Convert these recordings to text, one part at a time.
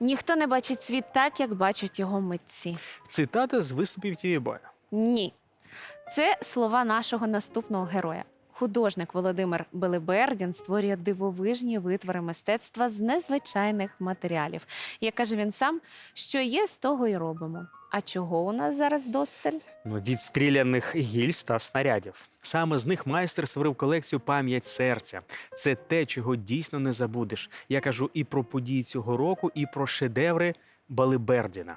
Ніхто не бачить світ так, як бачать його митці. Цитата з виступів Тівібоя. Ні. Це слова нашого наступного героя. Художник Володимир Белибердін створює дивовижні витвори мистецтва з незвичайних матеріалів. Як каже він сам, що є, з того й робимо. А чого у нас зараз досталь? Ну, від стріляних гільз та снарядів. Саме з них майстер створив колекцію Пам'ять серця. Це те, чого дійсно не забудеш. Я кажу і про події цього року, і про шедеври Балибердіна.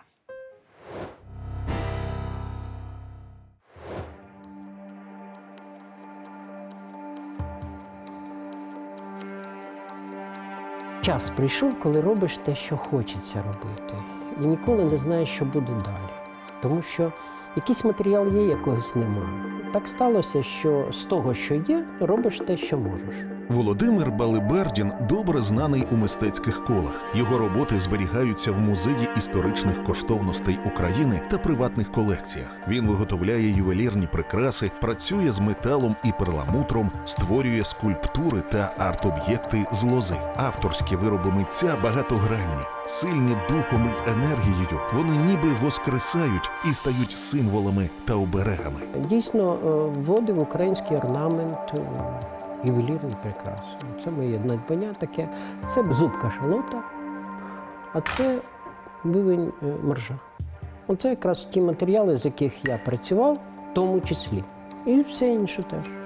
Час прийшов, коли робиш те, що хочеться робити, і ніколи не знаєш, що буде далі. Тому що якийсь матеріал є, якогось немає. Так сталося, що з того, що є, робиш те, що можеш. Володимир Балибердін добре знаний у мистецьких колах. Його роботи зберігаються в музеї історичних коштовностей України та приватних колекціях. Він виготовляє ювелірні прикраси, працює з металом і перламутром, створює скульптури та арт-об'єкти з лози. Авторські вироби митця багатогранні, сильні духом і енергією. Вони ніби воскресають і стають символами та оберегами. Дійсно, е, вводив український орнамент, ювелірний ювелірні прикраси. Це моє надбання таке. Це зубка шалота, а це бивень е, моржа. Оце якраз ті матеріали, з яких я працював, в тому числі. І все інше теж.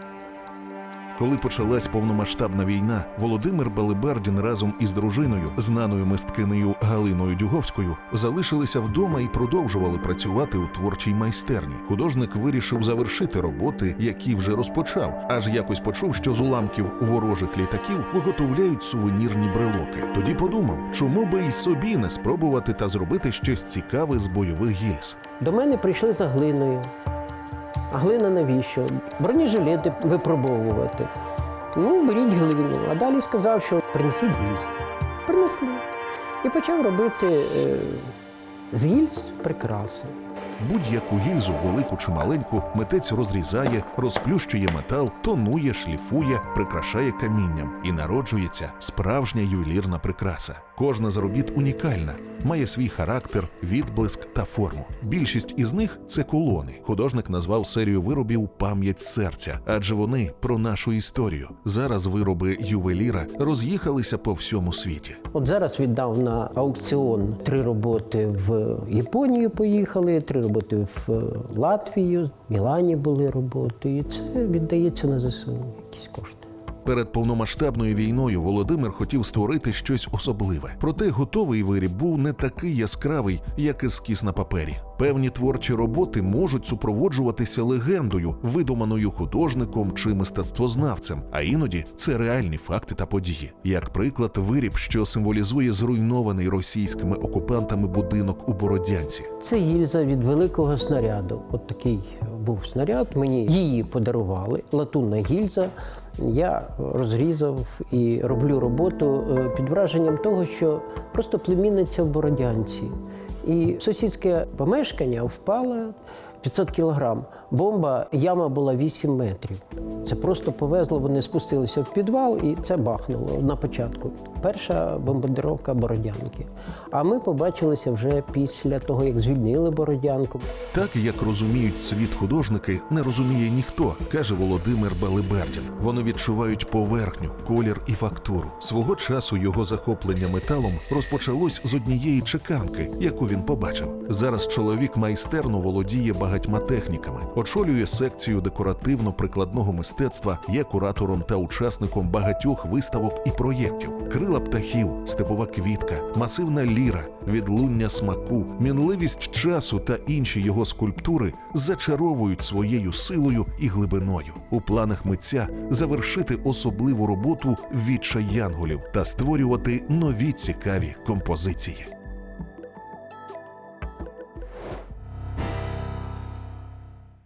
Коли почалась повномасштабна війна, Володимир Балибердін разом із дружиною, знаною мисткинею Галиною Дюговською, залишилися вдома і продовжували працювати у творчій майстерні. Художник вирішив завершити роботи, які вже розпочав, аж якось почув, що з уламків ворожих літаків виготовляють сувенірні брелоки. Тоді подумав, чому би й собі не спробувати та зробити щось цікаве з бойових гільз. До мене прийшли за глиною. А глина навіщо? Бронежилети випробовувати. Ну, беріть глину. А далі сказав, що принесіть гільз. Принесли. І почав робити е, з гільз прикраси. Будь-яку гільзу, велику чи маленьку, митець розрізає, розплющує метал, тонує, шліфує, прикрашає камінням і народжується справжня ювелірна прикраса. Кожна з робіт унікальна, має свій характер, відблиск та форму. Більшість із них це колони. Художник назвав серію виробів Пам'ять серця, адже вони про нашу історію. Зараз вироби ювеліра роз'їхалися по всьому світі. От зараз віддав на аукціон три роботи в Японію поїхали, три роботи в е, Латвію, в Мілані були роботи. І це віддається на ЗСУ якісь кошти. Перед повномасштабною війною Володимир хотів створити щось особливе. Проте готовий виріб був не такий яскравий, як ескіз на папері. Певні творчі роботи можуть супроводжуватися легендою, видуманою художником чи мистецтвознавцем, а іноді це реальні факти та події. Як приклад, виріб, що символізує зруйнований російськими окупантами будинок у Бородянці. Це гільза від великого снаряду. От такий був снаряд. Мені її подарували. Латунна гільза. Я розрізав і роблю роботу е, під враженням того, що просто племінниця в Бородянці. І сусідське помешкання впало 500 кілограм. Бомба, яма була 8 метрів. Це просто повезло, вони спустилися в підвал і це бахнуло на початку. Перша бомбардировка Бородянки. А ми побачилися вже після того, як звільнили Бородянку. Так як розуміють світ художники, не розуміє ніхто, каже Володимир Балибердін. Вони відчувають поверхню, колір і фактуру. Свого часу його захоплення металом розпочалось з однієї чеканки, яку він побачив. Зараз чоловік майстерно володіє багатьма техніками, очолює секцію декоративно-прикладного мистецтва, є куратором та учасником багатьох виставок і проєктів. Крила птахів, степова квітка, масивна ліра, відлуння смаку, мінливість часу та інші його скульптури зачаровують своєю силою і глибиною. У планах митця завершити особливу роботу відчай янголів та створювати нові цікаві композиції.